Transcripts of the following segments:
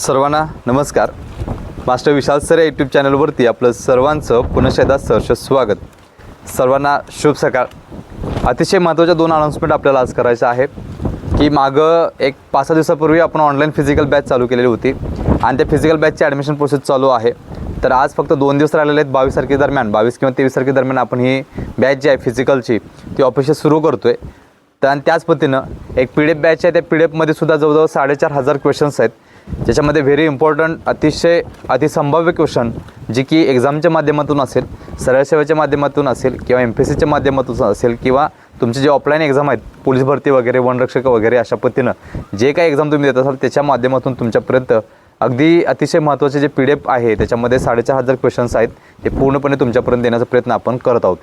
सर्वांना नमस्कार. Master Vishal sir या यूट्यूब चॅनलवरती आपलं सर्वांचं पुनश्च एकदा सहर्ष स्वागत. सर्वांना शुभ सकाळ. अतिशय महत्त्वाच्या दोन अनाऊन्समेंट आपल्याला आज करायचं आहे की मागं एक पाच सहा दिवसापूर्वी आपण ऑनलाईन फिजिकल बॅच चालू केलेली होती आणि त्या फिजिकल बॅचची ॲडमिशन प्रोसेस चालू आहे. तर आज फक्त दोन दिवस राहिलेले आहेत बावीस तारखेदरम्यान बावीस किंवा तेवीस तारखेदरम्यान आपण ही बॅच जी आहे फिजिकलची ती ऑफिशियल सुरू करतो आहे तर आणि त्याच पद्धतीनं एक पी डी एफ बॅच आहे त्या पी डी एफमध्ये सुद्धा जवळजवळ साडेचार हजार क्वेश्चन्स आहेत. ज्याच्यामध्ये व्हेरी इम्पॉर्टंट अतिशय अतिसंभाव्य क्वेश्चन जे की एक्झामच्या माध्यमातून असेल सरळ सेवेच्या माध्यमातून असेल किंवा एम पी एस सीच्या माध्यमातून असेल किंवा तुमचे जे ऑफलाईन एक्झाम आहेत पोलीस भरती वगैरे वनरक्षक वगैरे अशा पद्धतीनं जे काही एक्झाम तुम्ही देत असाल त्याच्या माध्यमातून तुमच्यापर्यंत अगदी अतिशय महत्त्वाचे जे पी डी एफ आहे त्याच्यामध्ये साडेचार हजार क्वेश्चन्स आहेत ते पूर्णपणे तुमच्यापर्यंत देण्याचा प्रयत्न आपण करत आहोत.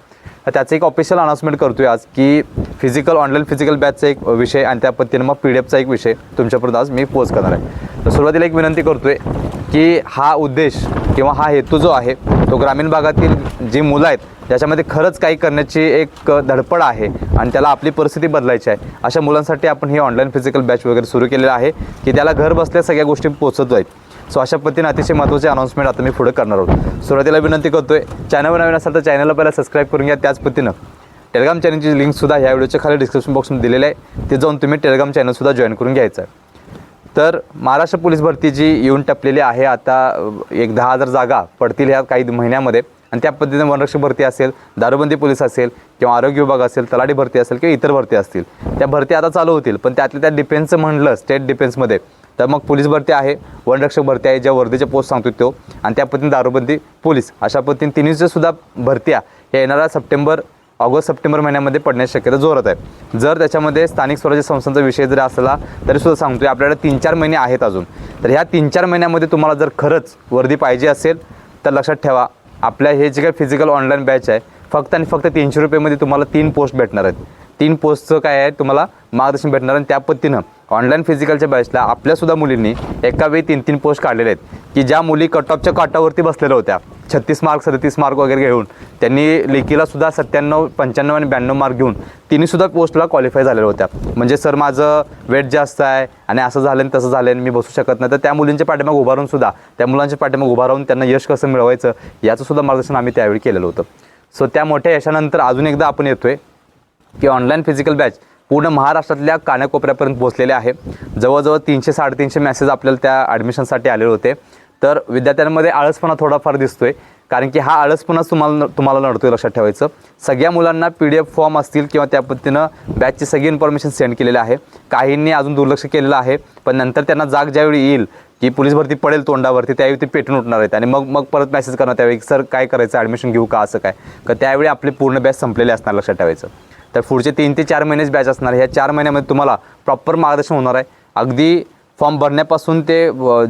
त्याचं एक ऑफिशियल अनाउन्समेंट करतो आहे आज की फिजिकल ऑनलाईन फिजिकल बॅचचा एक विषय आणि त्या पद्धतीनं मग पी डी एफचा एक विषय तुमच्यापर्यंत आज मी पोच करणार आहे. तर सुरुवातीला एक विनंती करतो आहे की हा उद्देश किंवा हा हेतू जो आहे तो ग्रामीण भागातील जी मुलं आहेत ज्याच्यामध्ये खरंच काही करण्याची एक धडपड आहे आणि त्याला आपली परिस्थिती बदलायची आहे अशा मुलांसाठी आपण ही ऑनलाईन फिजिकल बॅच वगैरे सुरू केलेलं आहे की त्याला घर बसल्या सगळ्या गोष्टी पोचत आहेत. सो अशा पद्धतीने अतिशय महत्त्वाचे अनाऊन्समेंट आता मी पुढे करणार आहोत. सुरुवातीला विनंती करतो आहे चॅनलवर नवीन असाल तर चॅनलला पहिला सबस्क्राईब करून घ्या त्याच पद्धतीनं. टेलिग्राम चॅनलची लिंकसुद्धा ह्या व्हिडिओच्या खाली डिस्क्रिप्शन बॉक्समध्ये दिलेलं आहे. ते जाऊन तुम्ही टेलिग्राम चॅनलसुद्धा जॉईन करून घ्यायचं आहे. तर महाराष्ट्र पोलीस भरती जी येऊन टपलेली आहे आता एक दहा हजार जागा पडतील ह्या काही महिन्यामध्ये. आणि त्या पद्धतीने वनरक्षक भरती असेल दारूबंदी पोलीस असेल किंवा आरोग्य विभाग असेल तलाठी भरती असेल किंवा इतर भरती असतील. त्या भरती आता चालू होतील. पण त्यातल्या त्या डिफेन्सचं म्हणलं स्टेट डिफेन्समध्ये तर मग पोलीस भरती आहे वनरक्षक भरती आहे ज्या वर्धेच्या पोस्ट सांगतो तो. आणि त्या पद्धतीने दारूबंदी पोलीस. अशा पद्धतीने तिन्हीच्या सुद्धा भरत्या या येणाऱ्या सप्टेंबर ऑगस्ट सप्टेंबर महिन्यामध्ये पडण्याची शक्यता जोरात आहे. जर त्याच्यामध्ये स्थानिक स्वराज्य संस्थांचा विषय जरी असला तरी सुद्धा आहे आपल्याकडे तीन चार महिने आहेत अजून. तर ह्या तीन चार महिन्यामध्ये तुम्हाला जर खरंच वर्दी पाहिजे असेल तर लक्षात ठेवा आपल्या हे जे काही फिजिकल ऑनलाईन बॅच आहे फक्त आणि फक्त तीनशे रुपयेमध्ये तुम्हाला तीन पोस्ट भेटणार आहेत. तीन पोस्टचं काय आहे तुम्हाला मार्गदर्शन भेटणार आणि त्या पद्धतीनं ऑनलाईन फिजिकलच्या बॅचला आपल्यासुद्धा मुलींनी एका वेळी तीन तीन पोस्ट काढलेले आहेत. की ज्या मुली कट ऑफच्या काटावरती बसलेल्या होत्या छत्तीस मार्क सदतीस मार्क वगैरे घेऊन त्यांनी लेखीला सुद्धा सत्त्याण्णव पंच्याण्णव आणि ब्याण्णव मार्क घेऊन तिन्हीसुद्धा पोस्टला क्वालिफाय झालेल्या होत्या. म्हणजे सर माझं वेट जास्त आहे आणि असं झालं आणि तसं झालं आणि मी बसू शकत नाही. तर त्या मुलींच्या पाठीमाग उभा राहून सुद्धा त्या मुलांच्या पाठीमाग उभा राहून त्यांना यश कसं मिळवायचं याचं सुद्धा मार्गदर्शन आम्ही त्यावेळी केलेलं होतं. सो त्या मोठ्या यशानंतर अजून एकदा आपण येतोय. की ऑनलाईन फिजिकल बॅच पूर्ण महाराष्ट्रातल्या कानाकोपऱ्यापर्यंत पोहोचलेले आहे. जवळजवळ तीनशे साडेतीनशे मेसेज आपल्याला त्या ॲडमिशनसाठी आलेले होते. तर विद्यार्थ्यांमध्ये आळसपणा थोडाफार दिसतोय. कारण की हा आळसपणाच तुम्हाला तुम्हाला नडतोय लक्षात ठेवायचं. सगळ्या मुलांना पी डी एफ फॉर्म असतील किंवा त्या पद्धतीनं बॅचची सगळी इन्फॉर्मेशन सेंड केलेली आहे. काहींनी अजून दुर्लक्ष केलेलं आहे. पण नंतर त्यांना जाग ज्यावेळी येईल की पोलीस भरती पडेल तोंडावरती त्यावेळी ते पेटून उठणार आहेत. आणि मग मग परत मेसेज करणार त्यावेळी सर काय करायचं? ॲडमिशन घेऊ का? असं काय? तर त्यावेळी आपले पूर्ण बॅच संपलेले असणार लक्षात ठेवायचं. तर पुढचे तीन ते चार महिनेच बॅच असणार. ह्या चार महिन्यामध्ये तुम्हाला प्रॉपर मार्गदर्शन होणार आहे. अगदी फॉर्म भरण्यापासून ते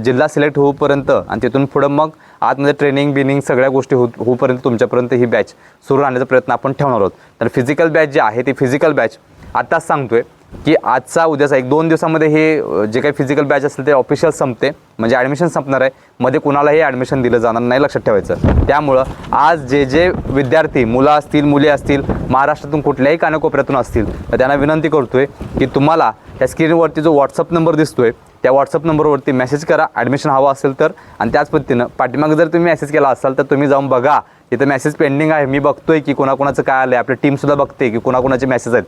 जिल्हा सिलेक्ट होऊपर्यंत आणि तिथून पुढं मग आतमध्ये ट्रेनिंग बिनिंग सगळ्या गोष्टी हो होऊपर्यंत तुमच्यापर्यंत ही बॅच सुरू राहण्याचा प्रयत्न आपण ठेवणार आहोत. तर फिजिकल बॅच जी आहे ती फिजिकल बॅच आत्ताच सांगतोय. की आजचा उद्याचा एक दोन दिवसामध्ये हे जे काही फिजिकल बॅच असेल ते ऑफिशियल संपते. म्हणजे ॲडमिशन संपणार आहे. मध्ये कुणालाही ॲडमिशन दिलं जाणार नाही लक्षात ठेवायचं. त्यामुळं आज जे जे विद्यार्थी मुलं असतील मुली असतील महाराष्ट्रातून कुठल्याही कानाकोपऱ्यातून असतील तर त्यांना विनंती करतोय की तुम्हाला त्या स्क्रीनवरती जो व्हॉट्सअप नंबर दिसतोय त्या व्हॉट्सअप नंबरवरती मेसेज करा. ॲडमिशन हवं असेल तर. आणि त्याच पद्धतीनं पाठीमागं जर तुम्ही मेसेज केला असाल तर तुम्ही जाऊन बघा. इथं मेसेज पेंडिंग आहे. मी बघतोय की कोणाकोणाचं काय आलं आहे आपली टीमसुद्धा बघते की कोणाकोणाचे मेसेज आहेत.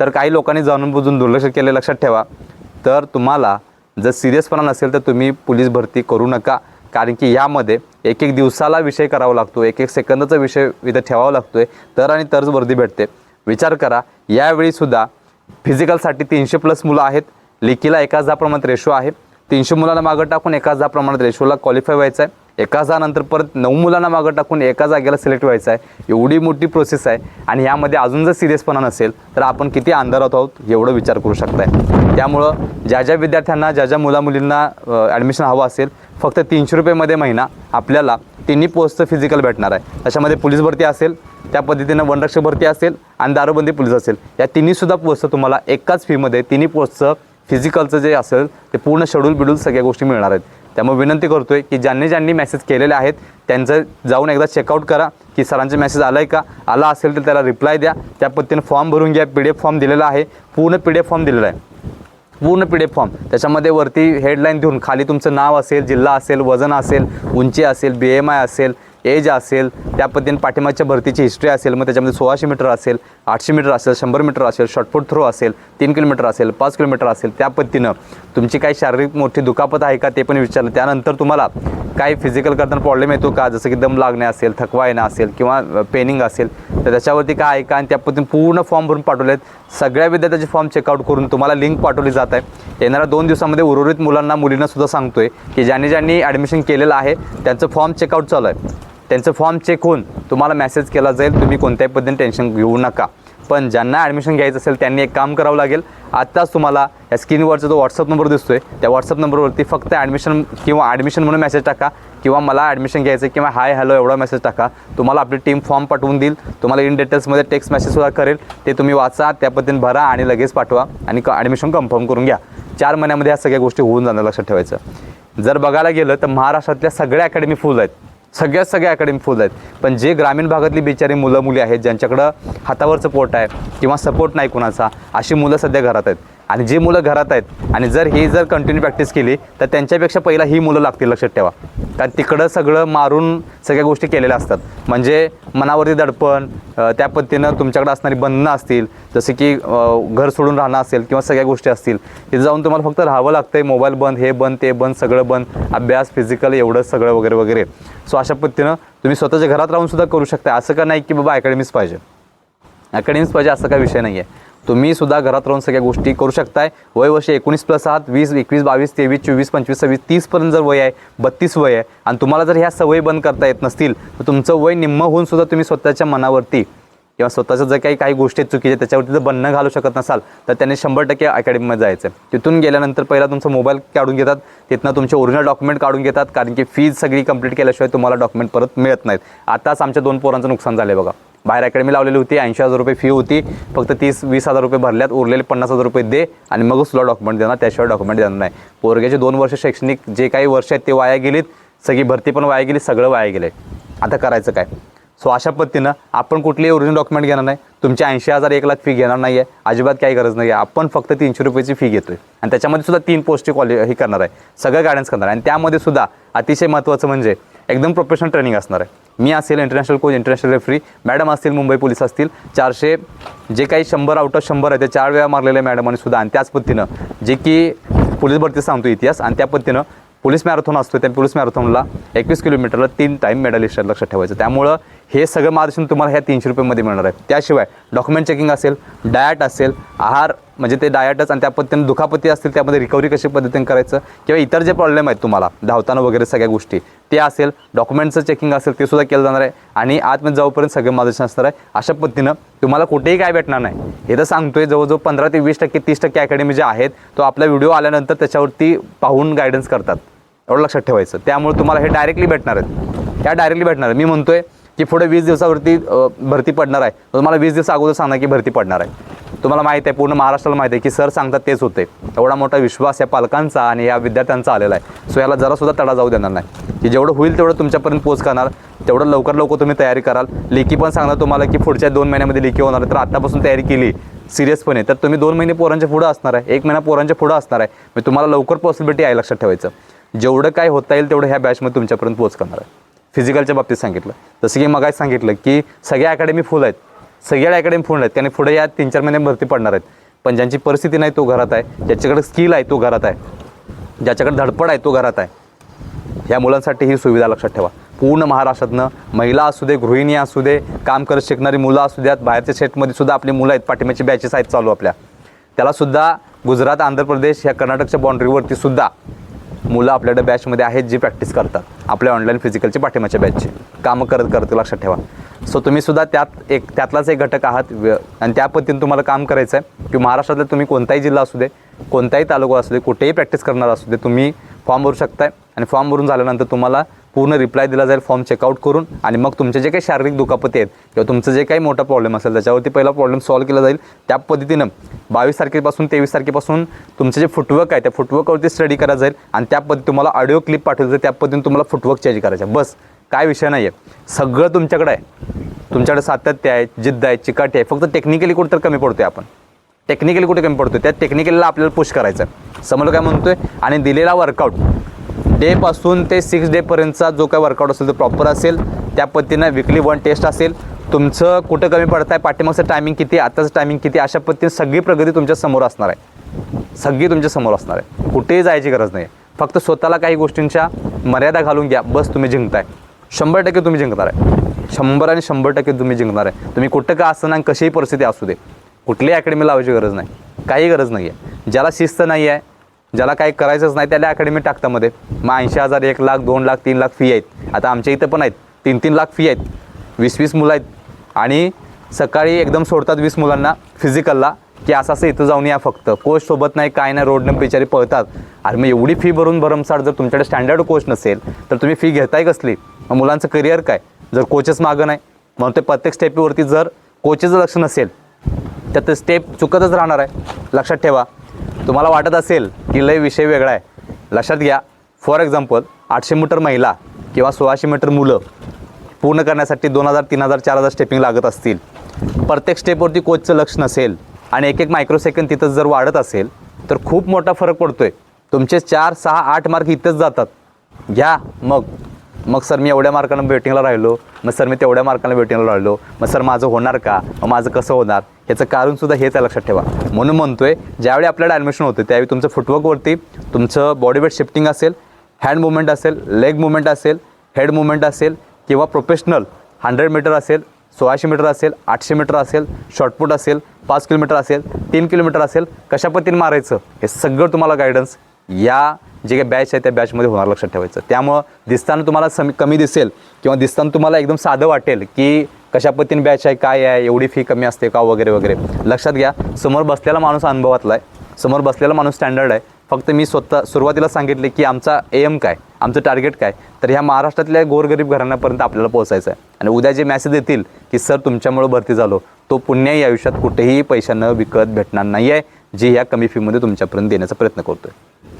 तर काही लोकांनी जाणून बुजून दुर्लक्ष केले लक्षात ठेवा. तर तुम्हाला जर सिरियसपणा नसेल तर तुम्ही पोलीस भरती करू नका. कारण की यामध्ये एक एक दिवसाला विषय करावा लागतो एक एक सेकंदाचा विषय इथं ठेवावा लागतो आहे तर आणि तरच वर्दी भेटते. विचार करा यावेळीसुद्धा फिजिकलसाठी तीनशे प्लस मुलं आहेत. लेखीला एका हजार प्रमाणात रेशो आहे. तीनशे मुलांना मागं टाकून एका हजार प्रमाणात रेशोला क्वालिफाय व्हायचं आहे एका हजार नंतर परत नऊ मुलांना मागं टाकून एका जागेला सिलेक्ट व्हायचं आहे एवढी मोठी प्रोसेस आहे. आणि यामध्ये अजून जर सिरियसपणा नसेल तर आपण किती अंधारात आहोत एवढं विचार करू शकताय. त्यामुळं ज्या ज्या विद्यार्थ्यांना ज्या ज्या मुला मुलींना ॲडमिशन हवं असेल फक्त तीनशे रुपयेमध्ये महिना आपल्याला तिन्ही पोस्टचं फिजिकल भेटणार आहे. त्याच्यामध्ये पोलीस भरती असेल त्या पद्धतीनं वनरक्षक भरती असेल आणि दारूबंदी पोलीस असेल. या तिन्हीसुद्धा पोस्टचं तुम्हाला एकाच फीमध्ये तिन्ही पोस्टचं फिजिकलचं जे असेल ते पूर्ण शेड्यूल बिड्यूल सगळ्या गोष्टी मिळणार आहेत. त्यामुळे विनंती करतोय की ज्यांनी ज्यांनी मेसेज केलेले आहेत त्यांचं जाऊन एकदा चेकआउट करा की सरांचे मेसेज आला आहे का? आला असेल तर त्याला रिप्लाय द्या. त्या पद्धतीने फॉर्म भरून घ्या. पी डी एफ फॉर्म दिलेला आहे. पूर्ण पी डी एफ फॉर्म दिलेला आहे. पूर्ण पी डी एफ फॉर्म त्याच्यामध्ये वरती हेडलाईन देऊन खाली तुमचं नाव असेल जिल्हा असेल वजन असेल उंची असेल बी एम आय असेल एज असेल त्या पद्धतीने पाठिंबाच्या भरतीची हिस्ट्री असेल मग त्याच्यामध्ये सोळाशे मीटर असेल आठशे मीटर असेल शंभर मीटर असेल शॉर्टपुट थ्रो असेल तीन किलोमीटर असेल पाच किलोमीटर असेल त्या पद्धतीनं तुमची काही शारीरिक मोठी दुखापत आहे का ते पण विचारलं. त्यानंतर तुम्हाला काही फिजिकल करताना प्रॉब्लेम येतो का? जसं की दम लागणे असेल थकवा येणं असेल किंवा पेनिंग असेल तर त्याच्यावरती काय आहे का आणि त्या पद्धतीने पूर्ण फॉर्म भरून पाठवले आहेत सगळ्या विद्यार्थ्याचे फॉर्म चेकआउट करून तुम्हाला लिंक पाठवली जात आहे. येणाऱ्या दोन दिवसामध्ये उर्वरित मुलांना मुलींना सुद्धा सांगतोय की ज्यांनी ज्यांनी ॲडमिशन केलेलं आहे त्यांचं फॉर्म चेकआउट चालू आहे. त्यांचं फॉर्म चेक होऊन तुम्हाला मेसेज केला जाईल. तुम्ही कोणत्याही पद्धतीने टेन्शन घेऊ नका. पण ज्यांना ॲडमिशन घ्यायचं असेल त्यांनी एक काम करावं लागेल. आत्ताच तुम्हाला या स्क्रीनवरचा जो व्हॉट्सअप नंबर दिसतोय त्या व्हॉट्सअप नंबरवरती फक्त ॲडमिशन किंवा ॲडमिशन म्हणून मेसेज टाका किंवा मला ॲडमिशन घ्यायचं आहे किंवा हाय हॅलो एवढा मेसेज टाका. तुम्हाला आपली टीम फॉर्म पाठवून देईल. तुम्हाला इन डिटेल्समध्ये टेक्स्ट मेसेजसुद्धा करेल. ते तुम्ही वाचा त्या पद्धतीने भरा आणि लगेच पाठवा आणि ॲडमिशन कन्फर्म करून घ्या. चार महिन्यामध्ये ह्या सगळ्या गोष्टी होऊन जाणार लक्षात ठेवायचं. जर बघायला गेलं तर महाराष्ट्रातल्या सगळ्या अकॅडमी फुल आहेत. सगळ्यात सगळ्या अकॅडमी फुल आहेत. पण जे ग्रामीण भागातली बिचारी मुलं मुली आहेत ज्यांच्याकडं हातावरचं पोट आहे किंवा सपोर्ट नाही कुणाचा अशी मुलं सध्या घरात आहेत. आणि जी मुलं घरात आहेत आणि जर ही जर कंटिन्यू प्रॅक्टिस केली तर त्यांच्यापेक्षा पहिला ही मुलं लागतील लक्षात ठेवा. कारण तिकडं सगळं मारून सगळ्या गोष्टी केलेल्या असतात. म्हणजे मनावरती दडपण त्या पद्धतीनं तुमच्याकडे असणारी बंधनं असतील जसे की घर सोडून राहणं असेल किंवा सगळ्या गोष्टी असतील तिथे जाऊन तुम्हाला फक्त राहावं लागतंय. मोबाईल बंद हे बंद ते बंद सगळं बंद. अभ्यास फिजिकल एवढं सगळं वगैरे वगैरे. सो अशा पद्धतीनं तुम्ही स्वतःच्या घरात राहून सुद्धा करू शकता असं का नाही की बाबा अकॅडमीच पाहिजे? अकॅडमीच पाहिजे असं काही विषय नाही आहे तुम्ही सुद्धा घरात राहून सगळ्या गोष्टी करू शकताय. वय वर्ष एकोणीस प्लस आहात वीस एकवीस बावीस तेवीस चोवीस पंचवीस सव्वीस तीसपर्यंत जर वय आहे बत्तीस वय आहे आणि तुम्हाला जर ह्या सवयी बंद करता येत नसतील तर तुमचं वय निम्म होऊन सुद्धा तुम्ही स्वतःच्या मनावरती किंवा स्वतःच्या जर काही काही गोष्टी चुकीच्या त्याच्यावरती जर बंधनं घालू शकत नसाल तर त्यांनी शंभर टक्के अकॅडमीमध्ये जायचं आहे तिथून गेल्यानंतर पहिला तुमचा मोबाईल काढून घेतात तिथनं तुमचे ओरिजिनल डॉक्युमेंट काढून घेतात कारण की फीज सगळी कंप्लीट केल्याशिवाय तुम्हाला डॉक्युमेंट परत मिळत नाहीत. आताच आमच्या दोन पोरांचं नुकसान झालं बघा. बाहेर अकॅडमी लावलेली होती ऐंशी हजार रुपये फी होती फक्त तीस वीस हजार रुपये भरल्यात उरलेले पन्नास हजार रुपये दे आणि मगच तुला डॉक्युमेंट देणार त्याशिवाय डॉक्युमेंट देणार नाही. पोरग्याचे दोन वर्ष शैक्षणिक जे काही वर्ष आहेत ते वाया गेलीत सगळी भरती पण वाया गेली सगळं वाया गेलं आता करायचं काय? सो अशा पद्धतीनं आपण कुठलेही ओरिजिनल डॉक्युमेंट घेणार नाही. तुमची ऐंशी हजार एक लाख फी घेणार नाही आहे अजिबात काही गरज नाही आहे आपण फक्त तीनशे रुपयाची फी घेतोय. आणि त्याच्यामध्ये सुद्धा तीन पोस्टची कॉले हे करणार आहे. सगळं गायडन्स करणार आहे. आणि त्यामध्ये सुद्धा अतिशय महत्त्वाचं म्हणजे एकदम प्रोफेशनल ट्रेनिंग असणार आहे. मी असेल international coach international referee madam असतील मुंबई पोलीस असतील. चारशे जे काही शंभर आउट ऑफ शंभर आहे ते चार वेळा मारलेले मॅडमांनी सुद्धा. आणि त्याच पद्धतीनं जे की पोलीस भरती सांगतो इतिहास. आणि त्या पद्धतीनं पोलीस मॅरेथॉन असतो त्या पोलीस मॅरेथॉनला एकवीस किलोमीटरला तीन टाईम मेडलिस्ट लक्षात ठेवायचं. त्यामुळं हे सगळं मार्गदर्शन तुम्हाला ह्या तीनशे रुपयेमध्ये मिळणार आहे. त्याशिवाय डॉक्युमेंट चेकिंग असेल डायट असेल आहार म्हणजे ते डायटच आणि त्या पद्धतीने दुखापती असतील त्यामध्ये रिकव्हरी कशी पद्धतीने करायचं किंवा इतर जे प्रॉब्लेम आहेत तुम्हाला धावताना वगैरे सगळ्या गोष्टी ते असेल डॉक्युमेंटचं चेकिंग असेल ते सुद्धा केलं जाणार आहे आणि आतमध्ये जाऊपर्यंत सगळं मार्गदर्शन असणार आहे. अशा पद्धतीनं तुम्हाला कुठेही काय भेटणार नाही. हे तर सांगतोय जवळजवळ पंधरा ते वीस टक्के तीस टक्के अकॅडमी जे आहेत तो आपला व्हिडिओ आल्यानंतर त्याच्यावरती पाहून गायडन्स करतात. एवढं लक्षात ठेवायचं. त्यामुळे तुम्हाला हे डायरेक्टली भेटणार आहेत. त्या डायरेक्टली भेटणार मी म्हणतोय की पुढे वीस दिवसावरती भरती पडणार आहे. तुम्हाला वीस दिवस अगोदर सांगणार की भरती पडणार आहे. तुम्हाला माहिती आहे पूर्ण महाराष्ट्राला माहिती आहे की सर सांगतात तेच होते. एवढा मोठा विश्वास या पालकांचा आणि या विद्यार्थ्यांचा आलेला आहे. सो याला जरासुद्धा तडा जाऊ देणार नाही. की जेवढं होईल तेवढं तुमच्यापर्यंत पोच करणार. तेवढं लवकर लवकर तुम्ही तयारी कराल. लेखी पण सांगणार तुम्हाला की पुढच्या दोन महिन्यामध्ये लेखी होणार आहे. तर आत्तापासून तयारी केली सिरियसपणे. तर तुम्ही दोन महिने पोरांच्या पुढं असणार आहे. एक महिना पोरांच्या पुढं असणार आहे. मी तुम्हाला लवकर पॉसिबिलिटी आहे लक्षात ठेवायचं. जेवढं काय होता येईल तेवढं ह्या बॅचमध्ये तुमच्यापर्यंत पोच करणार आहे. फिजिकलच्या बाबतीत सांगितलं. जसं की मग सांगितलं की सगळ्या अकॅडमी फुल आहेत. सगळ्या अकॅडमी फुल आहेत. त्याने पुढे या तीन चार महिने भरती पडणार आहेत. पण ज्यांची परिस्थिती नाही तो घरात आहे. ज्याच्याकडे स्किल आहे तो घरात आहे. ज्याच्याकडे धडपड आहे तो घरात आहे. ह्या मुलांसाठी ही सुविधा लक्षात ठेवा. पूर्ण महाराष्ट्रातनं महिला असू दे गृहिणी असू दे काम करत शिकणारी मुलं असू द्यात बाहेरच्या स्टेटमध्ये सुद्धा आपली मुलं आहेत. पाठिंब्याची बॅचेस आहेत चालू आपल्या. त्यालासुद्धा गुजरात आंध्र प्रदेश ह्या कर्नाटकच्या बाउंड्रीवरती सुद्धा मुलं आपल्याकडे बॅचमध्ये आहेत जी प्रॅक्टिस करतात. आपल्या ऑनलाईन फिजिकलची पाठिंबाच्या बॅचचे कामं करत करत लक्षात ठेवा. सो तुम्ही सुद्धा त्यात एक त्यातलाच एक घटक आहात. आणि त्या पद्धतीने तुम्हाला काम करायचं आहे. की महाराष्ट्रातला तुम्ही कोणताही जिल्हा असू दे कोणताही तालुका असू दे कुठेही प्रॅक्टिस करणार असू दे तुम्ही फॉर्म भरू शकताय. आणि फॉर्म भरून झाल्यानंतर तुम्हाला पूर्ण रिप्लाय दिला जाईल फॉर्म चेकआउट करून आणि मग तुमचे जे काही शारीरिक दुखापती आहेत किंवा तुमचं जे काही मोठा प्रॉब्लेम असेल त्याच्यावरती पहिला प्रॉब्लेम सॉल्व्ह केला जाईल. त्या पद्धतीनं बावीस तारखेपासून तेवीस तारखेपासून तुमचं जे फुटवर्क आहे त्या फुटवर्कवरती स्टडी करा जाईल आणि त्या पद्धती तुम्हाला ऑडिओ क्लिप पाठवली जाईल त्या पद्धतीने तुम्हाला फुटवर्क चेंज करायचं आहे. बस काय विषय नाही आहे सगळं तुमच्याकडे आहे. तुमच्याकडे सातत्य आहे जिद्द आहे चिकाटी आहे. फक्त टेक्निकली कुठं तर कमी पडतोय आपण. टेक्निकली कुठे कमी पडतोय? त्या टेक्निकलीला आपल्याला पुश करायचं आहे समोर काय म्हणतोय? आणि दिलेला वर्कआउट डेपासून ते सिक्स डेपर्यंतचा जो काय वर्कआउट असेल तो प्रॉपर असेल. त्या पद्धतीनं विकली वन टेस्ट असेल. तुमचं कुठं कमी पडत आहे पाठीमागचं टायमिंग किती आताचं टायमिंग किती अशा पद्धतीने सगळी प्रगती तुमच्यासमोर असणार आहे. सगळी तुमच्यासमोर असणार आहे. कुठेही जायची गरज नाही फक्त स्वतःला काही गोष्टींच्या मर्यादा घालून घ्या. बस तुम्ही जिंकताय. शंभर टक्के तुम्ही जिंकणार आहे. शंभर आणि शंभर टक्के तुम्ही जिंकणार आहे. तुम्ही कुठं का असं नाही कशीही परिस्थिती असू दे. कुठलीही अकॅडमी लावायची गरज नाही. काही गरज नाही आहे ज्याला शिस्त नाही आहे ज्याला काही करायचंच नाही त्याला अकॅडमी टाकता मध्ये मग ऐंशी हजार एक लाख दोन लाख तीन लाख फी आहेत. आता आमच्या इथं पण आहेत. तीन तीन लाख फी आहेत. वीस वीस मुलं आहेत. आणि सकाळी एकदम सोडतात वीस मुलांना फिजिकलला की असं असं इथं जाऊन या फक्त. कोच सोबत नाही काय नाही रोडनं बिचारी पळतात. आणि मग एवढी फी भरून भरमसाठ जर तुमच्याकडे स्टँडर्ड कोच नसेल तर तुम्ही फी घेताय कसली? मग मुलांचं करिअर काय? जर कोचच मागं नाही म्हणून ते प्रत्येक स्टेपवरती जर कोचेचं लक्ष नसेल तर ते स्टेप चुकतच राहणार आहे. लक्षात ठेवा. तुम्हाला वाटत असेल की लय विषय वेगळा आहे. लक्षात घ्या. फॉर एक्झाम्पल आठशे मीटर महिला किंवा सोळाशे मीटर मुलं पूर्ण करण्यासाठी दोन हजार तीन हजार चार हजार स्टेपिंग लागत असतील. प्रत्येक स्टेपवरती कोचचं लक्ष नसेल आणि एक एक मायक्रो तिथंच जर वाढत असेल तर खूप मोठा फरक पडतो आहे तुमचे चार सहा आठ मार्क इथंच जातात. घ्या. मग. मग सर मी एवढ्या मार्कानं वेटिंगला राहिलो मग सर मी तेवढ्या मार्कानं वेटिंगला राहिलो मग सर माझं होणार का? मग माझं कसं होणार? याचं कारणसुद्धा हेच आहे लक्षात ठेवा. म्हणून म्हणतो आहे ज्यावेळी आपल्याला ॲडमिशन होतं त्यावेळी तुमचं फुटवर्कवरती तुमचं बॉडी वेट शिफ्टिंग असेल हँड मुवमेंट असेल लेग मुवमेंट असेल हेड मुवमेंट असेल किंवा प्रोफेशनल हंड्रेड मीटर असेल सोळाशे मीटर असेल आठशे मीटर असेल शॉर्टपुट असेल पाच किलोमीटर असेल तीन किलोमीटर असेल कशा पद्धतीने मारायचं? हे सगळं तुम्हाला गायडन्स या जे काही बॅच आहे त्या बॅचमध्ये होणार लक्षात ठेवायचं. त्यामुळं दिसताना तुम्हाला समी कमी दिसेल किंवा दिसताना तुम्हाला एकदम साधं वाटेल की कशा पद्धतीने बॅच आहे काय आहे एवढी फी कमी असते का वगैरे वगैरे. लक्षात घ्या समोर बसलेला माणूस अनुभवातला आहे. समोर बसलेला माणूस स्टँडर्ड आहे. फक्त मी स्वतः सुरुवातीला सांगितले की आमचा एम काय आमचं टार्गेट काय तर ह्या महाराष्ट्रातल्या गोरगरीब घराण्यापर्यंत आपल्याला पोहोचायचं आहे. आणि उद्या जे मॅसेज येतील की सर तुमच्यामुळं भरती झालो तो पुण्याही आयुष्यात कुठेही पैशानं विकत भेटणार नाही आहे जे ह्या कमी फीमध्ये तुमच्यापर्यंत देण्याचा प्रयत्न करतोय.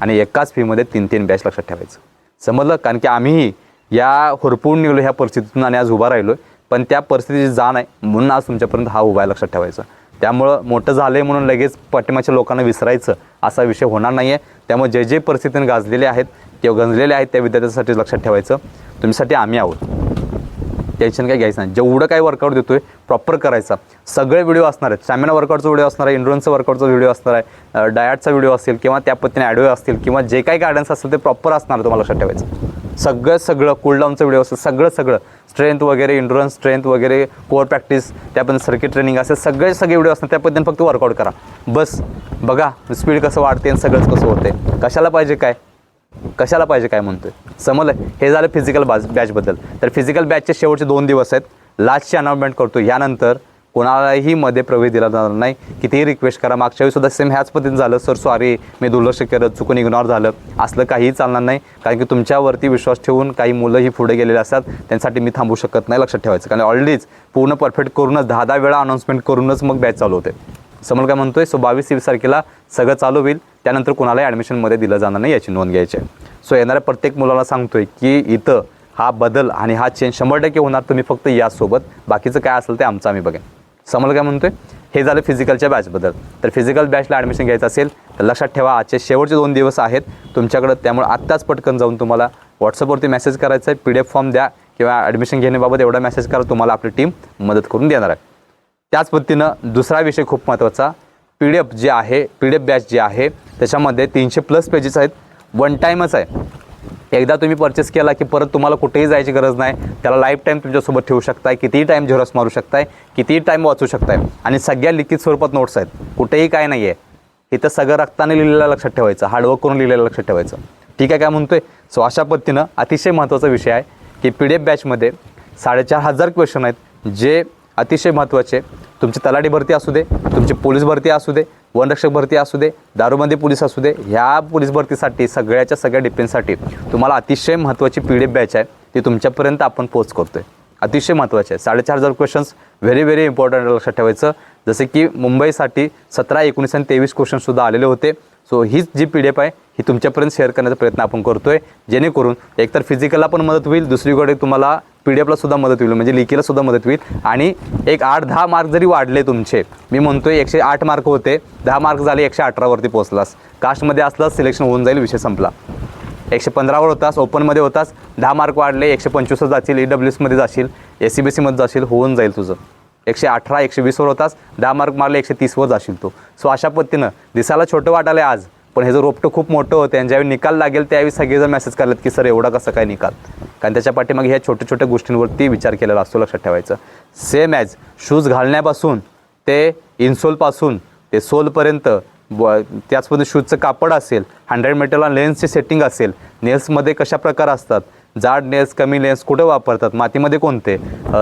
आणि एकाच फीमध्ये तीन तीन बॅच लक्षात ठेवायचं. समजलं? कारण की आम्हीही या होरपून निघलो ह्या परिस्थितीतून आणि आज उभा राहिलो पण त्या परिस्थितीची जाण आहे म्हणून आज तुमच्यापर्यंत हा उभा आहे लक्षात ठेवायचं. त्यामुळं मोठं झालं आहे म्हणून लगेच पाठिंबाच्या लोकांना विसरायचं असा विषय होणार नाही आहे त्यामुळे जे जे परिस्थितीने गाजलेले आहेत किंवा गंजलेले आहेत त्या विद्यार्थ्यांसाठी लक्षात ठेवायचं. तुमच्यासाठी आम्ही आहोत. टेन्शन काय घ्यायचं नाही. जेवढं काही वर्कआउट देतोय प्रॉपर करायचा. सगळे व्हिडिओ असणार आहेत. स्टॅमिना वर्कआउटचा व्हिडिओ असणार आहे इंडोरन्सचा वर्कआउटचा व्हिडिओ असणार आहे डायटचा व्हिडिओ असेल किंवा त्या पद्धतीने ॲडिओ असतील किंवा जे काही गायडन्स असेल ते प्रॉपर असणार तुम्हाला लक्षात ठेवायचं. सगळं सगळं कूलडाऊनचा व्हिडिओ असेल सगळं सगळं. स्ट्रेंथ वगैरे इंडोरन्स स्ट्रेंथ वगैरे कोअर प्रॅक्टिस त्यापर्यंत सर्किट ट्रेनिंग असेल सगळे सगळे व्हिडिओ असणार त्या पद्धतीने फक्त वर्कआउट करा. बस बघा स्पीड कसं वाढते आणि सगळंच कसं होते कशाला पाहिजे काय? कशाला पाहिजे काय म्हणतोय? समजलं? हे झालं फिजिकल बॅच बॅचबद्दल तर फिजिकल बॅचचे शेवटचे दोन दिवस आहेत. लास्टची अनाउन्समेंट करतो. यानंतर कोणालाही मध्ये प्रवेश दिला जाणार नाही. कितीही रिक्वेस्ट करा. मागच्या वेळी सुद्धा सेम ह्याच पद्धतीने झालं. सर सॉरी मी दुर्लक्ष केलं. चुकून इग्नॉर झालं. असलं काहीही चालणार नाही. कारण की तुमच्यावरती विश्वास ठेवून काही मुलंही पुढे गेलेले असतात. त्यांसाठी मी थांबू शकत नाही लक्षात ठेवायचं. कारण ऑलरेडीच पूर्ण परफेक्ट करूनच दहा दहा वेळा अनाऊन्समेंट करूनच मग बॅच चालू होते. समोर काय म्हणतोय? सो बावीस तेवीस तारखेला सगळं चालू होईल. त्यानंतर कुणालाही ॲडमिशनमध्ये दिलं जाणार नाही याची नोंद घ्यायची आहे. सो येणाऱ्या प्रत्येक मुलाला सांगतोय की इथं हा बदल आणि हा चेंज शंभर टक्के होणार तुम्ही फक्त यासोबत. बाकीचं काय असेल ते आमचं आम्ही बघेन. समोर काय म्हणतोय? हे झालं फिजिकलच्या बॅचबद्दल तर फिजिकल बॅचला ॲडमिशन घ्यायचं असेल तर लक्षात ठेवा आजचे शेवटचे दोन दिवस आहेत. तुमच्याकडं त्यामुळे आत्ताच पटकन जाऊन तुम्हाला व्हॉट्सअपवरती मेसेज करायचा आहे. पी डी एफ फॉर्म द्या किंवा ॲडमिशन घेण्याबाबत एवढा मेसेज करा तुम्हाला आपली टीम मदत करून देणार आहे. त्याच पद्धतीनं दुसरा विषय खूप महत्त्वाचा पी डी एफ जे आहे पी डी एफ बॅच जे आहे त्याच्यामध्ये तीनशे प्लस पेजेस आहेत. वन टाईमच आहे. एकदा तुम्ही परचेस केला की परत तुम्हाला कुठेही जायची गरज नाही. त्याला लाईफ टाईम तुमच्यासोबत ठेवू शकताय कितीही टाईम झेरॉक्स मारू शकताय कितीही टाईम वाचू शकताय. आणि सगळ्या लिखित स्वरूपात नोट्स आहेत. कुठेही काय नाही आहे इथं सगळं रक्ताने लिहिलेलं लक्षात ठेवायचं. हार्डवर्क करून लिहिलेलं लक्षात ठेवायचं. ठीक आहे काय म्हणतोय? सो अशा पद्धतीनं अतिशय महत्त्वाचा विषय आहे की पी डी एफ बॅचमध्ये साडेचार हजार क्वेश्चन आहेत जे अतिशय महत्त्वाचे. तुमची तलाठी भरती असू दे तुमची पोलीस भरती असू दे वनरक्षक भरती असू दे दारूबंदी पोलीस असू दे ह्या पोलीस भरतीसाठी सगळ्याच्या सगळ्या डिफेन्ससाठी तुम्हाला अतिशय महत्त्वाची पी डी एफ बॅच आहे ती तुमच्यापर्यंत आपण पोच आहे अतिशय महत्त्वाचे आहे. साडेचार हजार क्वेश्चन्स व्हेरी व्हेरी इम्पॉर्टंट लक्षात ठेवायचं. जसे की मुंबईसाठी सतरा एकोणीस आणि तेवीस क्वेश्चनसुद्धा आलेले होते. सो हीच जी पी डी एफ आहे ही तुमच्यापर्यंत शेअर करण्याचा प्रयत्न आपण करतो आहे जेणेकरून एकतर फिजिकलला पण मदत होईल दुसरीकडे तुम्हाला पी डी एफला सुद्धा मदत होईल म्हणजे लिखीला सुद्धा मदत होईल. आणि एक आठ दहा मार्क जरी वाढले तुमचे मी म्हणतोय एकशे आठ मार्क होते दहा मार्क झाले एकशे अठरावरती पोहोचलास. कास्टमध्ये असलास सिलेक्शन होऊन जाईल विषय संपला. एकशे पंधरावर होतास ओपनमध्ये होतास दहा मार्क वाढले एकशे पंचवीसवर जाशील ई डब्ल्यू एसमध्ये जाशील एस सी बी सीमध्ये जाशील होऊन जाईल तुझं. एकशे अठरा एकशे वीसवर होतास दहा मार्क मारले एकशे तीसवर जाशील तू. सो अशा पद्धतीनं दिसायला छोटं वाटायला आज. पण हे जर रोपटं खूप मोठं होतं आणि ज्यावेळी निकाल लागेल त्यावेळी सगळेजण मेसेज करलेत की सर एवढा कसं काय निकाल? कारण त्याच्या पाठीमागे ह्या छोट्या छोट्या गोष्टींवरती विचार केलेला असतो लक्षात ठेवायचं. सेम ॲज शूज घालण्यापासून ते इन्सोलपासून ते सोलपर्यंत ब त्याचमध्ये शूजचं कापड असेल हंड्रेड मीटरला लेन्सची सेटिंग असेल नेल्समध्ये कशा प्रकार असतात? जाड नेल्स कमी लेन्स कुठं वापरतात? मातीमध्ये कोणते?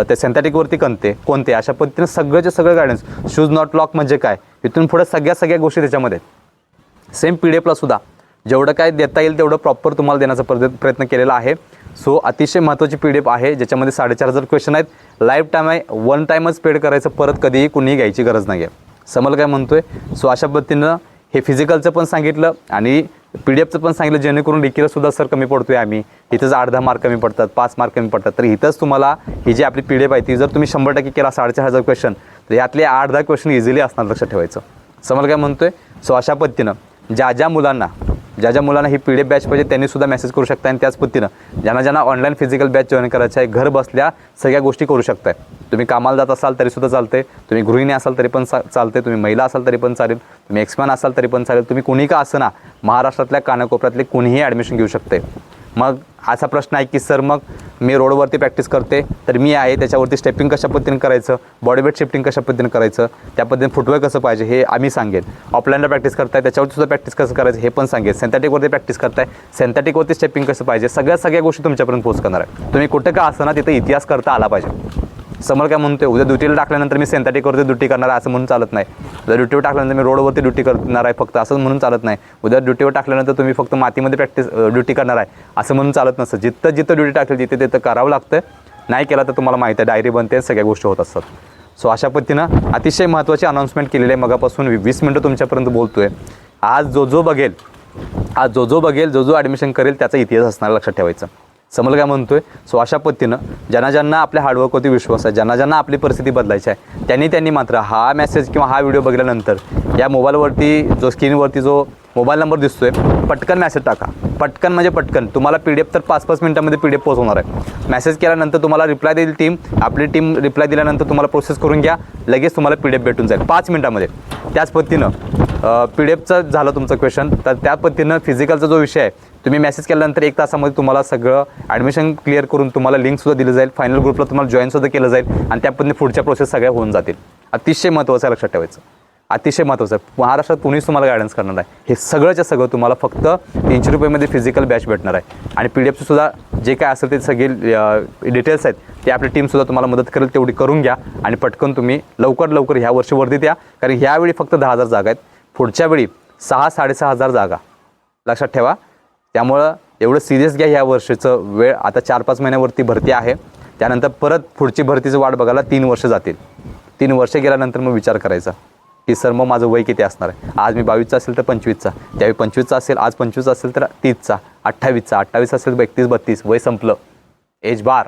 ते सिंथेटिकवरती कोणते? कोणते? अशा पद्धतीने सगळंचे सगळं गायडन्स शूज नॉट लॉक म्हणजे काय? इथून पुढे सगळ्या सगळ्या गोष्टी त्याच्यामध्ये आहेत. सेम पी डी एफला सुद्धा. जेवढं काय देता येईल तेवढं प्रॉपर तुम्हाला देण्याचा प्रद प्रयत्न केलेला आहे. सो अतिशय महत्त्वाची पी डी एफ आहे ज्याच्यामध्ये साडेचार हजार क्वेश्चन आहेत. लाईफ टाईम आहे वन टाईमच पेड करायचं परत कधीही कुणीही घ्यायची गरज नाही आहे समल काय म्हणतोय? सो अशा पद्धतीनं हे फिजिकलचं पण सांगितलं आणि पी डी एफचं पण सांगितलं जेणेकरून डिकेलासुद्धा सर कमी पडतो आहे आम्ही. इथंच आठ दहा मार्क कमी पडतात पाच मार्क कमी पडतात. तर इथंच तुम्हाला ही जी आपली पी डी एफ आहे ती जर तुम्ही शंभर टक्के केला साडेचार हजार क्वेश्चन तर यातले आठ दहा क्वेश्चन इझिली असणार लक्षात ठेवायचं. समोर काय म्हणतोय? सो अशा पद्धतीनं. ज्या ज्या मुलांना ज्या ज्या मुलांना ही पी डी एफ बॅच पाहिजे त्यांनी सुद्धा मेसेज करू शकता आणि त्याच पद्धतीनं ज्यांना ज्यांना ऑनलाईन फिजिकल बॅच जॉईन करायचं आहे घर बसल्या सगळ्या गोष्टी करू शकताय. तुम्ही कामाला जात असाल तरी सुद्धा चालते तुम्ही गृहिणी असाल तरी पण चा चालते तुम्ही महिला असाल तरी पण चालेल. तुम्ही एक्समॅन असाल तरी पण चालेल. तुम्ही कुणी का असं ना महाराष्ट्रातल्या कानाकोपऱ्यातले कुणीही ॲडमिशन घेऊ शकते मग असा प्रश्न आहे की सर मग मी रोडवरती प्रॅक्टिस करते तर मी आहे त्याच्यावरती स्टेपिंग कशा पद्धतीने करायचं? बॉडी वेट शिफ्टिंग कशा पद्धतीने करायचं? त्या पद्धतीने फुटवेअर कसं पाहिजे हे आम्ही सांगेन. ऑफलाईनला प्रॅक्टिस करताय त्याच्यावरती सुद्धा प्रॅक्टिस कसं करायचं हे पण सांगेल सेंथॅटिकवरती प्रॅक्टिस करताय सेंथॅटिकवरती स्टेपिंग कसं पाहिजे? सगळ्या सगळ्या गोष्टी तुमच्यापर्यंत पोहोच करणार आहे तुम्ही कुठं का असं ना तिथं इतिहास करता आला पाहिजे. समोर काय म्हणतोय उद्या ड्युटीला टाकल्यानंतर मी सेंथॅटिकवरती ड्युटी करणार आहे असं म्हणून चालत नाही. उद्या ड्युटीवर टाकल्यानंतर मी रोडवरती ड्युटी करणार आहे फक्त असं म्हणून चालत नाही. उद्या ड्युटीवर टाकल्यानंतर तुम्ही फक्त मातीमध्ये प्रॅक्टिस ड्युटी करणार आहे असं म्हणून चालत नसतं. जिथं जिथं ड्युटी टाकली तिथे तिथं करावं लागतं. नाही केलं तर तुम्हाला माहिती आहे डायरी बनते सगळ्या गोष्टी होत असतात. सो अशा पद्धतीनं अतिशय महत्त्वाची अनाऊन्समेंट केलेली आहे मगापासून. वी- वीस मिनटं तुमच्यापर्यंत बोलतोय. आज जो जो बघेल आज जो जो बघेल जो जो ॲडमिशन करेल त्याचा इतिहास असणार लक्षात ठेवायचं. समोर काय म्हणतोय? सो अशा पद्धतीनं ज्यांना ज्यांना आपल्या हार्डवर्कवरती विश्वास आहे ज्यांना ज्यांना आपली परिस्थिती बदलायची आहे त्यांनी त्यांनी मात्र हा मेसेज किंवा हा व्हिडिओ बघितल्यानंतर या मोबाईलवरती जो स्क्रीनवरती जो मोबाईल नंबर दिसतोय पटकन मेसेज टाका. पटकन म्हणजे पटकन. तुम्हाला पी डी एफ तर पाच पाच मिनिटामध्ये पी डी एफ पोहोचवणार आहे. मेसेज केल्यानंतर तुम्हाला रिप्लाय देईल टीम आपली टीम रिप्लाय दिल्यानंतर तुम्हाला प्रोसेस करून घ्या. लगेच तुम्हाला पी डी एफ भेटून जाईल. पाच मिनिटामध्ये. त्याच पद्धतीनं पी डी एफचं झालं तुमचं क्वेश्चन तर त्या पद्धतीनं फिजिकलचा जो विषय आहे तुम्ही मेसेज केल्यानंतर एक तासामध्ये तुम्हाला सगळं ॲडमिशन क्लिअर करून तुम्हाला लिंकसुद्धा दिली जाईल. फायनल ग्रुपला तुम्हाला जॉईनसुद्धा केलं जाईल. आणि त्या पद्धतीने पुढच्या प्रोसेस सगळ्या होऊन जातील. अतिशय महत्त्वाचं आहे लक्षात ठेवायचं. अतिशय महत्त्वाचं आहे. महाराष्ट्रात कुणीच तुम्हाला गायडन्स करणार आहे हे सगळंच्या सगळं तुम्हाला फक्त तीनशे रुपयेमध्ये फिजिकल बॅच भेटणार आहे. आणि पी डी एफचं सुद्धा जे काय असेल ते सगळे डिटेल्स आहेत ते आपली टीमसुद्धा तुम्हाला मदत करेल तेवढी करून घ्या. आणि पटकन तुम्ही लवकर लवकर ह्या वर्षी वर्दी द्या. कारण ह्यावेळी फक्त दहा हजार जागा आहेत. पुढच्या वेळी सहा साडेसहा हजार जागा. लक्षात ठेवा. त्यामुळं एवढं सिरियस घ्या ह्या वर्षीचं वेळ. आता चार पाच महिन्यावरती भरती आहे. त्यानंतर परत पुढची भरतीची वाट बघायला तीन वर्ष जातील. तीन वर्ष गेल्यानंतर मग विचार करायचा. की सर मग माझं वय किती असणार आहे? आज मी बावीसचा असेल तर पंचवीसचा. त्यावेळी पंचवीसचा असेल आज पंचवीसचा असेल तर तीसचा. अठ्ठावीसचा. अठ्ठावीस असेल तर एकतीस बत्तीस. वय संपलं. Age bar.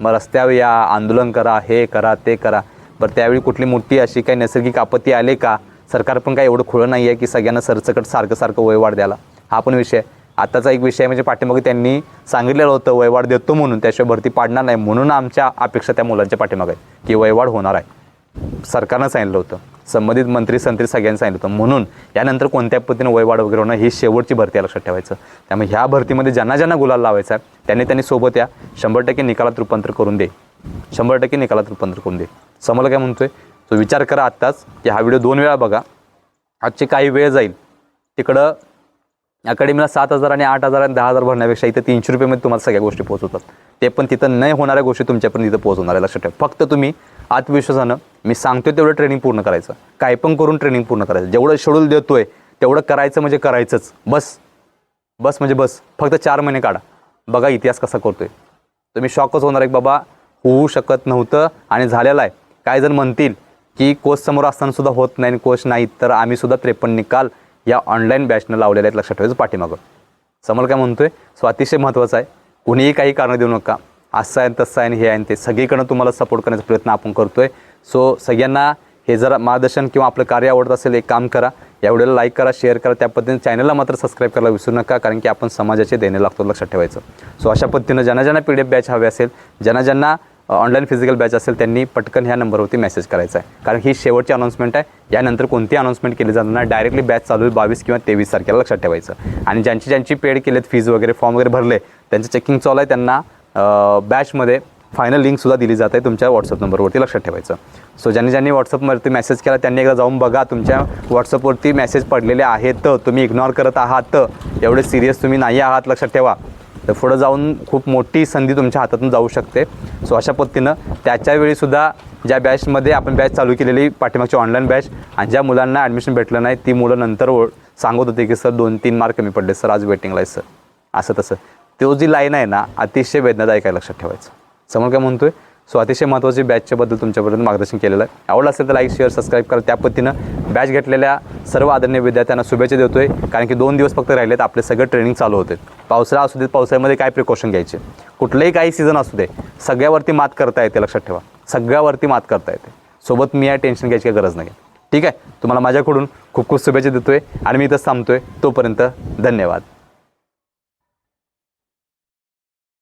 मग रस्त्यावर या आंदोलन करा हे करा ते करा. बरं त्यावेळी कुठली मोठी अशी काही नैसर्गिक आपत्ती आले का? सरकार पण काय एवढं खुळं नाही आहे की सगळ्यांना सरसकट सारखं सारखं वयवाढ द्यायला. हा पण विषय आताचा एक विषय म्हणजे पाठीमागे त्यांनी सांगितलेलं होतं वयवाढ देतो म्हणून. त्याशिवाय भरती पाडणार नाही म्हणून आमच्या अपेक्षा त्या मुलांच्या पाठीमागे की वयवाढ होणार आहे. सरकारनं सांगितलं होतं. संबंधित मंत्री संत्री सगळ्यांनी सांगितलं होतं. म्हणून यानंतर कोणत्या पद्धतीने वयवाढ वगैरे होणं ही शेवटची भरती आहे लक्षात ठेवायचं. त्यामुळे ह्या भरतीमध्ये ज्यांना ज्यांना गुलाल लावायचा आहे त्यांनी त्यांनी सोबत या शंभर टक्के निकालात रूपांतर करून दे. शंभर टक्के निकालात रूपांतर करून दे. समोर काय म्हणतोय? तो विचार करा आत्ताच की हा व्हिडिओ दोन वेळा बघा. आजची काही वेळ जाईल. तिकडं अकॅडमीला सात हजार आणि आठ हजार आणि दहा हजार भरण्यापेक्षा इथं तीनशे रुपयेमध्ये तुम्हाला सगळ्या गोष्टी पोहोचवतात ते पण तिथं नाही होणाऱ्या गोष्टी तुमच्यापर्यंत तिथं पोहोचवणार आहे लक्षात ठेवा. फक्त तुम्ही आत्मविश्वासानं मी सांगतोय तेवढं ट्रेनिंग पूर्ण करायचं. काय पण करून ट्रेनिंग पूर्ण करायचं. जेवढं शेड्यूल देतोय तेवढं करायचं म्हणजे करायचंच. बस. बस म्हणजे बस. फक्त चार महिने काढा. बघा इतिहास कसा करतोय. तुम्ही शॉकच होणार आहे की बाबा. होऊ शकत नव्हतं आणि झालेलं आहे. काय जण म्हणतील की कोच समोर असताना सुद्धा होत नाही कोच नाहीत तर आम्ही सुद्धा त्रेपन्न निकाल या ऑनलाईन बॅचनं लावलेल्या आहेत लक्षात ठेवायचं पाठीमागं. समोर काय म्हणतोय? सो अतिशय महत्त्वाचं आहे. कुणीही काही कारणं देऊ नका. असं आहे तसं आहे हे आहे आणि ते. सगळीकडनं तुम्हाला सपोर्ट करण्याचा प्रयत्न आपण करतोय. सो सगळ्यांना हे जर मार्गदर्शन किंवा आपलं कार्य आवडत असेल एक काम करा. या व्हिडिओला लाईक करा शेअर करा. त्या पद्धतीने चॅनलला मात्र सबस्क्राईब करायला विसरू नका कारण की आपण समाजाचे देणे लागतो लक्षात ठेवायचं. सो अशा पद्धतीनं ज्यांना ज्यांना पी डी एफ बॅच हवे असेल ज्यांना ज्यांना ऑनलाईन फिजिकल बॅच असेल त्यांनी पटकन ह्या नंबरवरती मेसेज करायचा आहे. कारण ही शेवटची अनाउन्समेंट आहे. यानंतर कोणती अनाउन्समेंट केली जाणार नाही? डायरेक्टली बॅच चालू आहे बावीस किंवा तेवीस तारखेला लक्षात ठेवायचं. आणि ज्यांची ज्यांची पेड केलेत फीज वगैरे फॉर्म वगैरे भरले त्यांचं चेकिंग चालू आहे. त्यांना बॅचमध्ये फायनल लिंकसुद्धा दिली जाते तुमच्या व्हॉट्सअप नंबरवरती लक्षात ठेवायचं. सो ज्यांनी ज्यांनी व्हॉट्सअपवरती मेसेज केला त्यांनी एकदा जाऊन बघा. तुमच्या व्हॉट्सअपवरती मेसेज पडलेले आहेत. तुम्ही इग्नॉर करत आहात. एवढे सिरियस तुम्ही नाही आहात लक्षात ठेवा. तर पुढं जाऊन खूप मोठी संधी तुमच्या हातातून जाऊ शकते. सो अशा पद्धतीनं त्याच्यावेळीसुद्धा ज्या बॅचमध्ये आपण बॅच चालू केलेली पाठीमागची ऑनलाईन बॅच आणि ज्या मुलांना ॲडमिशन भेटलं नाही ती मुलं नंतर ओ सांगत होते की सर दोन तीन मार्क कमी पडले. सर आज वेटिंगला आहे सर. असं तसं. तो जी लाईन आहे ना अतिशय वेदनादायक आहे लक्षात ठेवायचं. समोर काय म्हणतोय? सो अतिशय महत्त्वाची बॅचच्याबद्दल तुमच्यापर्यंत मार्गदर्शन केलेलं आहे. आवडलं असेल तर लाईक शेअर सबस्क्राईब करा. त्या पद्धतीनं बॅच घेतलेल्या सर्व आदरणीय विद्यार्थ्यांना शुभेच्छा देतोय. कारण की दोन दिवस फक्त राहिलेत. आपले सगळं ट्रेनिंग चालू होते. पावसाळा असू देत पावसाळ्यामध्ये काय प्रिकॉशन घ्यायचे? कुठलंही काही सीझन असू दे. सगळ्यावरती मात करता येते लक्षात ठेवा. सगळ्यावरती मात करता येते. सोबत मी या टेन्शन घ्यायची गरज नाही ठीक आहे? तुम्हाला माझ्याकडून खूप खूप शुभेच्छा देतोय. आणि मी इथंच थांबतोय तोपर्यंत धन्यवाद.